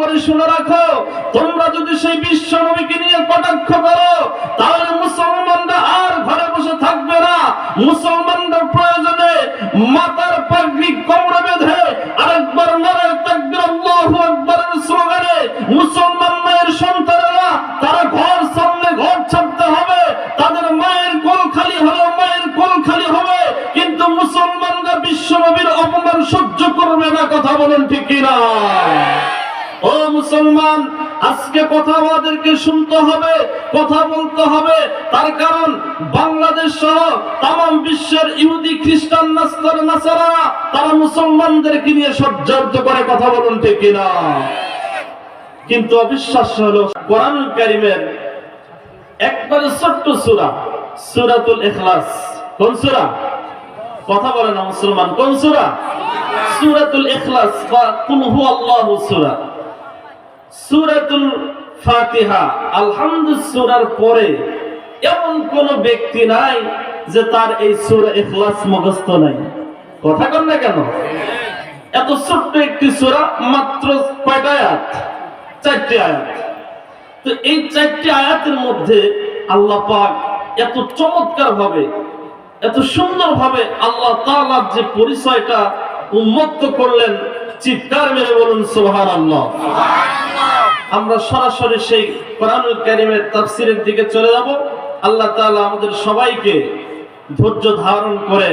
করে শুনে রাখো, তোমরা যদি সেই বিশ্ব নবীকে নিয়ে কটাক্ষ করো, তাহলে মুসলমানরা আর ঘরে বসে থাকবে না। মুসলমানরা প্রয়োজনে মাতার পাগড়ি কোমরে বেঁধে আরেকবার নারে তাকবীর, আল্লাহু স্লোগানে মুসলমান মায়ের সন্তানেরা, তারা ঘর সামনে ঘর ছাড়তে হবে। তাদের মায়ের কোল খালি হলেও মায়ের কোল খালি হবে। কিন্তু মুসলমানরা বিশ্ব নবীর অপমান সহ্য করবে না, কথা বলেন ঠিক কিনা? ও মুসলমান, আজকে কথা আমাদেরকে শুনতে হবে, কথা বলতে হবে। তার কারণ বাংলাদেশ সহ তাম বিশ্বের ইহুদি, খ্রিস্টান নাসারা, তারা মুসলমানদেরকে নিয়ে করে কথা বলুন ঠিক কিনা? কিন্তু অবিশ্বাস্য হলো কোরআন একবারে ছোট্ট সূরা, সূরাতুল ইখলাস। কোন সূরা? কথা বলে না মুসলমান, কোন সূরা? সূরাতুল ইখলাস বা হুয়াল্লাহু সূরা। সূরাতুল ফাতিহা আলহামদু সূরার পরে এমন কোন ব্যক্তি নাই যে তার এই সূরা ইখলাস মুখস্থ নাই। কথা কন না কেন? এত ছোট্ট একটি সূরা, মাত্র কয়টা আয়াত? চারটি আয়াত। তো এই চারটি আয়াতের মধ্যে আল্লাহ পাক এত চমৎকার ভাবে এত সুন্দর ভাবে আল্লাহ তাআলার যে পরিচয়টা উন্মুক্ত করলেন, চিৎকার মেরে বলুন, সুবহানাল্লাহ। আমরা সরাসরি সেই কোরআনুল কারীমের তাফসীরের দিকে চলে যাব। আল্লাহ তাআলা আমাদের সবাইকে ধৈর্য ধারণ করে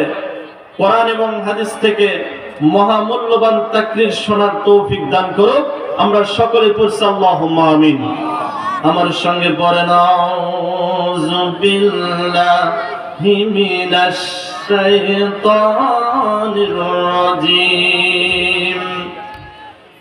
কোরআন এবং হাদিস থেকে মহামূল্যবান তাকরির শোনার তৌফিক দান করুক। আমরা সকলে পড়ছি আমিন। আমার সঙ্গে পড়ে নাউযু বিল্লাহি মিনাশ শাইতানির রাজিম।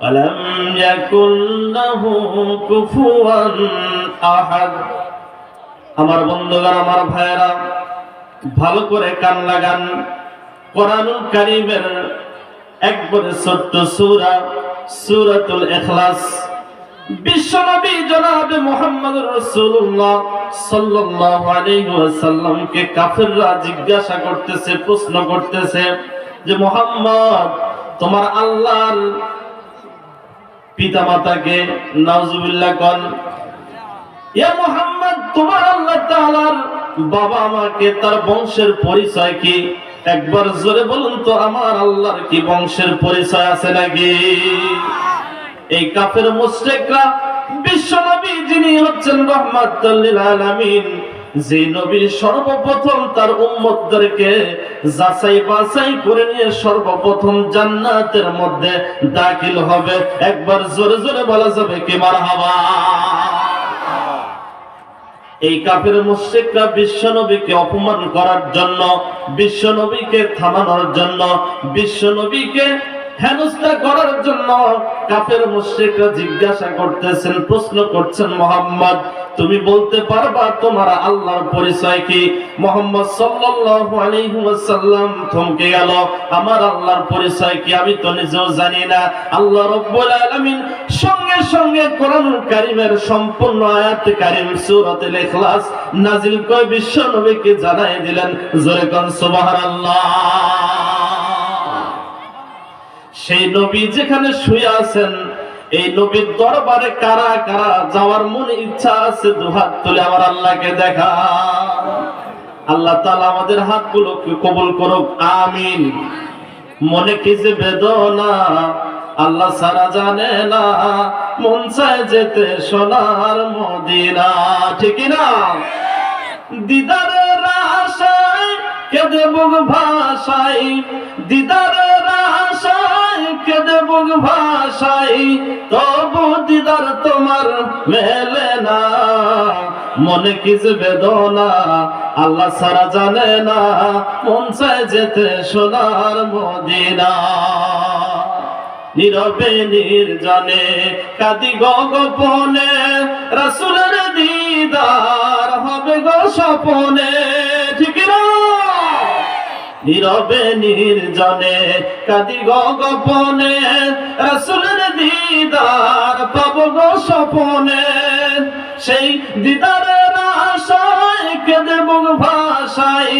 ولم يكن له كفوا أحد আমার বন্ধুগণ আমার ভাইয়েরা ভালো করে কান লাগান কোরআনুল কারীমের একবারে ছোট্ট সূরা সূরাতুল ইখলাস বিশ্বনবী জনাবে মুহাম্মদ রাসূলুল্লাহ সাল্লাল্লাহু আলাইহি ওয়াসাল্লামকে কাফেররা জিজ্ঞাসা করতেছে প্রশ্ন করতেছে যে মুহাম্মদ তোমার আল্লাহর পিতামাতাকে নাউজুবিল্লাহ কন। ইয়া মুহাম্মদ, তোমার আল্লাহ তাআলার বাবা আমাকে তার বংশের পরিচয় কি? একবার জোরে বলুন তো, আমার আল্লাহর কি বংশের পরিচয় আছে নাকি? এই কাফের মুশরিকরা বিশ্ব নবী যিনি হচ্ছেন রহমাতুল যে নবী সর্বপ্রথম তার উম্মতদেরকে যাচাই বাছাই করে নিয়ে সর্বপ্রথম জান্নাতের মধ্যে দাখিল হবে। একবার জোরে জোরে বলা যাবে কে কি মারহাবা? এই কাফের মুশরিকরা বিশ্ব নবীকে অপমান করার জন্য, বিশ্ব নবীকে থামানোর জন্য, বিশ্ব নবীকে হেনস্থা করার জন্য কাফের মুশরিকরা জিজ্ঞাসা করতেছেন, প্রশ্ন করছেন, মোহাম্মদ, তুমি বলতে পারবা তোমার আল্লাহর পরিচয় কি? মোহাম্মদ সাল্লাল্লাহু আলাইহি ওয়াসাল্লাম থমকে গেল, আমার আল্লাহর পরিচয় কি আমি তো নিজেও জানি না। আল্লাহ রাব্বুল আলামিন সঙ্গে সঙ্গে কোরআনুল কারীমের সম্পূর্ণ আয়াত কারীম সূরাতুল ইখলাস নাজিল করে বিশ্ব নবীকে জানাই দিলেন, জোরে কোন সুবহানাল্লাহ। সেই নবী যেখানে শুয়ে আছেন, এই নবীর দরবারে কারা কারা যাওয়ার মনে ইচ্ছা আছে দুহাত তুলে আমার আল্লাহকে দেখা। আল্লাহ তাআলা আমাদের হাতগুলোকে কবুল করুক, আমিন। মনে কি যে বেদনা, আল্লাহ সারা জানে না, মন চায় যেতে সোনার মদিনা। ঠিক না দিদারের আশায়, কেঁদে বুক ভাষাই দিদারের কেঁদে বুক ভাষাই তবু দিদার তোমার মেলে না। মনে কি বেদনা? আল্লাহ সারা জানে না। মন চায় যেতে সোনার মদিনা। নীরবে নির্জনে কাদি গোপনে। রাসুলের দিদার হবে গো স্বপনে। ঠিক না নীরবে নির্জনে কাদি গোপনে রসুলের দিদার পাব গো স্বপনে। সেই দিদারের আশায় কেঁদে বুক ভাষাই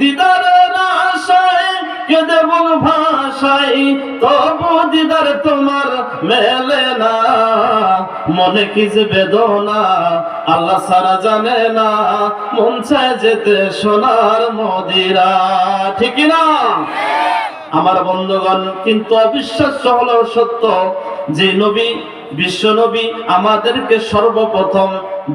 দিদারের আশায় কেঁদে বুক ভাষাই তবু দিদার তোমার মেলে না। মনে কি যে বেদনা, আল্লাহ সারা জানে না। মন চায় যেতে সোনার মদিরা। ঠিক না? আমার বন্ধুগণ, কিন্তু অবিশ্বাস্য হলেও সত্য যে নবী, বিশ্ব নবী আমাদেরকে সর্বপ্রথম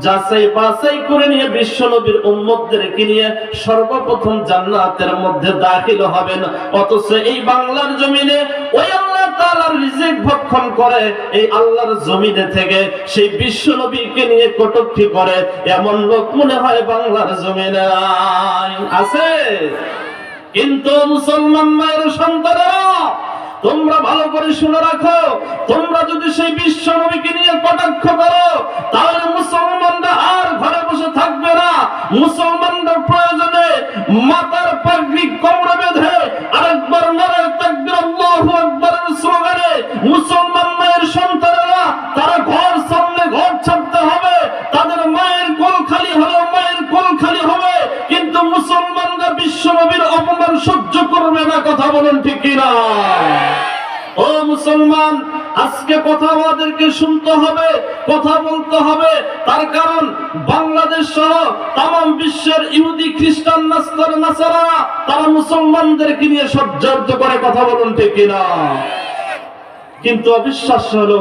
যাচাই বাছাই করে নিয়ে বিশ্ব নবীর উম্মতদেরকে নিয়ে সর্বপ্রথম জান্নাতের মধ্যে দাখিল হবেন। অথচ এই বাংলার জমিনে ওই ভক্ষণ করে এই আল্লাহর জমিনে থেকে সেই বিশ্ব নবীকে নিয়ে করে, এমন লোক মনে হয় বাংলার জমিনে আছে? কিন্তু মুসলমান মায়ের সন্তানেরা, তোমরা ভালো করে শুনে রাখো, তোমরা যদি সেই বিশ্ব নবীকে নিয়ে কটাক্ষ করো, তাহলে মুসলমানরা আর ঘরে বসে থাকবে না। মুসলমানদের প্রয়োজনে মাতার হলে খালি হবে? কিন্তু মুসলমানরা অপমান সহ্য করবে না, কথা বলেন ঠিক ও মুসলমান, আজকে কথা আমাদেরকে শুনতে হবে, কথা বলতে হবে। তার কারণ, বাংলাদেশ সহ তাম বিশ্বের ইহুদি, খ্রিস্টান, নাস্তার, নাসারা, তারা মুসলমানদেরকে নিয়ে সজ্জার্য করে, কথা বলুন ঠিক কিনা? কিন্তু অবিশ্বাস্য হলো